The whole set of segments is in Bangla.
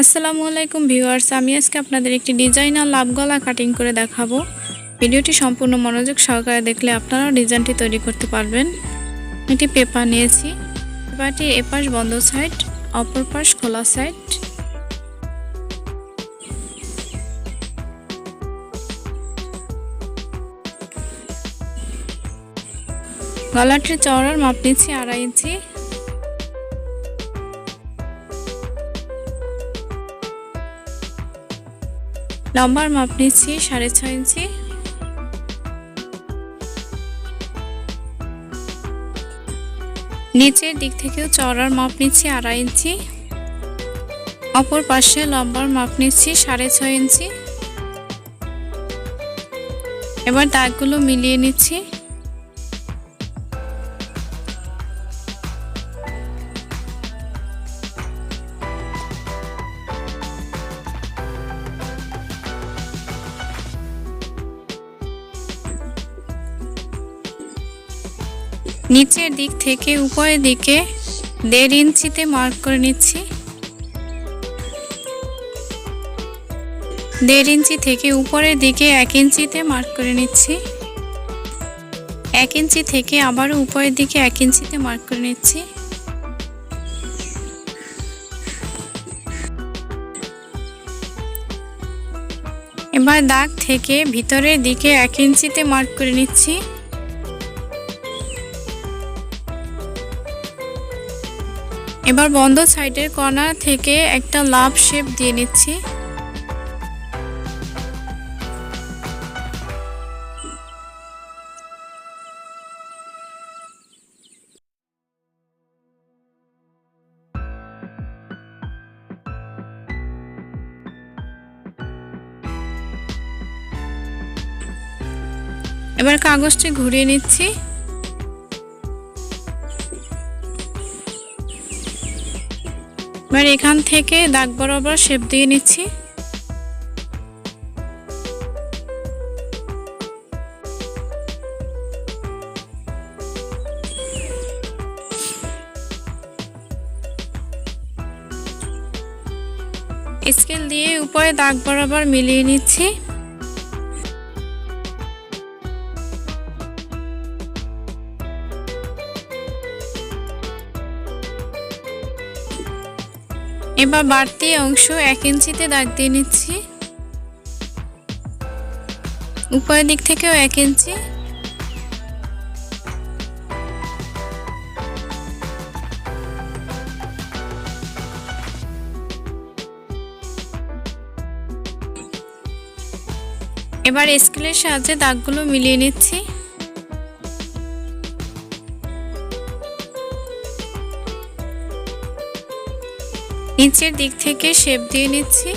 আসসালামু আলাইকুম ভিউয়ার্স, আমি আজকে আপনাদের একটি ডিজাইনার লাভ গলা কাটিং করে দেখাবো। ভিডিওটি সম্পূর্ণ মনোযোগ সহকারে দেখলে আপনারাও ডিজাইনটি তৈরি করতে পারবেন। একটি পেপার নিয়েছি। পেপারটির এপাশ বন্ধ সাইড অপর পাশ খোলা সাইড গলাটির চওড়ার মাপ নিচ্ছি আড়াই ইঞ্চি। লম্বার মাপ নিচ্ছি, সাড়ে ছয় ইঞ্চি। নিচের দিক থেকেও চড়ার মাপ নিচ্ছি, আড়াই ইঞ্চি। অপর পাশে লম্বার মাপ নিচ্ছি, সাড়ে ছয় ইঞ্চি। এবার দাগগুলো মিলিয়ে নিচ্ছি। নিচের দিক থেকে উপরের দিকে দেড় ইঞ্চিতে মার্ক করে নিচ্ছি। দেড় ইঞ্চি থেকে উপরের দিকে এক ইঞ্চিতে মার্ক করে নিচ্ছি। এক ইঞ্চি থেকে আবারও উপরের দিকে এক ইঞ্চিতে মার্ক করে নিচ্ছি। এবার দাগ থেকে ভিতরের দিকে এক ইঞ্চিতে মার্ক করে নিচ্ছি। এবার বন্ধ সাইডের কর্নার থেকে একটা লাভ শেপ দিয়ে নিচ্ছি। এবার কাগজটি ঘুরিয়ে নিচ্ছি। এবার এখান থেকে দাগ বরাবর শেপ দিয়ে নিচ্ছি। স্কেল দিয়ে উপরে দাগ বরাবর মিলিয়ে নিচ্ছি। এবার বাড়তি অংশ এক ইঞ্চিতে দাগ দিয়ে নিচ্ছি। উপরের দিক থেকেও এক ইঞ্চি। এবার স্কেলের সাহায্যে দাগগুলো মিলিয়ে নিচ্ছি। নিচের দিক থেকে শেপ দিয়ে নিচ্ছি।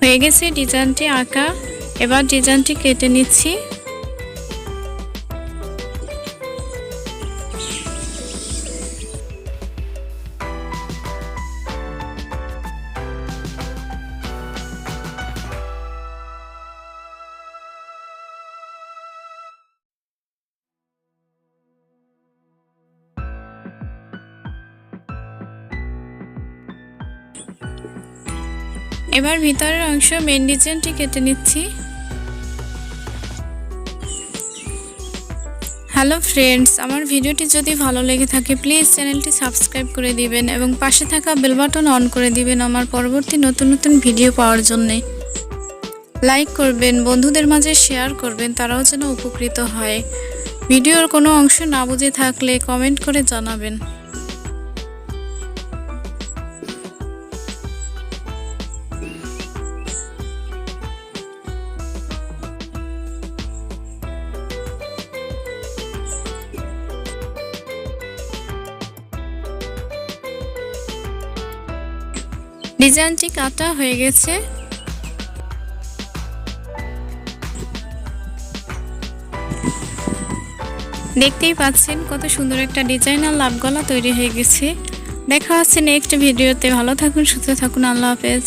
হয়ে গেছে ডিজাইনটি আঁকা। এবার ডিজাইনটি কেটে নিচ্ছি। এবার ভিতরের অংশ মেন ডিজাইনটি কেটে নিচ্ছি। হ্যালো ফ্রেন্ডস, আমার ভিডিওটি যদি ভালো লেগে থাকে, প্লিজ চ্যানেলটি সাবস্ক্রাইব করে দিবেন এবং পাশে থাকা বেল বাটন অন করে দিবেন আমার পরবর্তী নতুন নতুন ভিডিও পাওয়ার জন্যে। লাইক করবেন, বন্ধুদের মাঝে শেয়ার করবেন, তারাও যেন উপকৃত হয়। ভিডিওর কোনো অংশ না বুঝে থাকলে কমেন্ট করে জানাবেন। ডিজাইনটি কাটা হয়ে গেছে। দেখতেই পাচ্ছেন কত সুন্দর একটা ডিজাইন আর লাভ গলা তৈরি হয়ে গেছে। দেখা হচ্ছে নেক্সট ভিডিওতে। ভালো থাকুন, সুস্থ থাকুন। আল্লাহ হাফেজ।